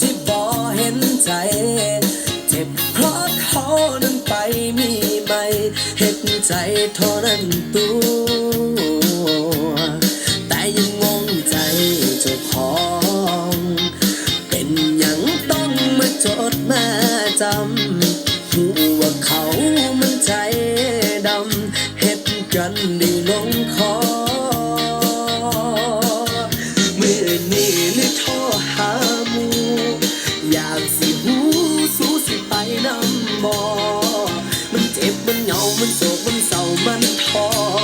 ที่บ่เห็นใจ เจ็บเพราะเขานันไปมีไม่เห็นใจเท่านั้นตัว จำหูว่าเขามันใจดำเฮ็ดกันได้ลงคอมือนี้เลยโทรหาหมูอยากสิหูสู้สิไปนำบอมันเจ็บมันเหงามันโศร้ามันท้อ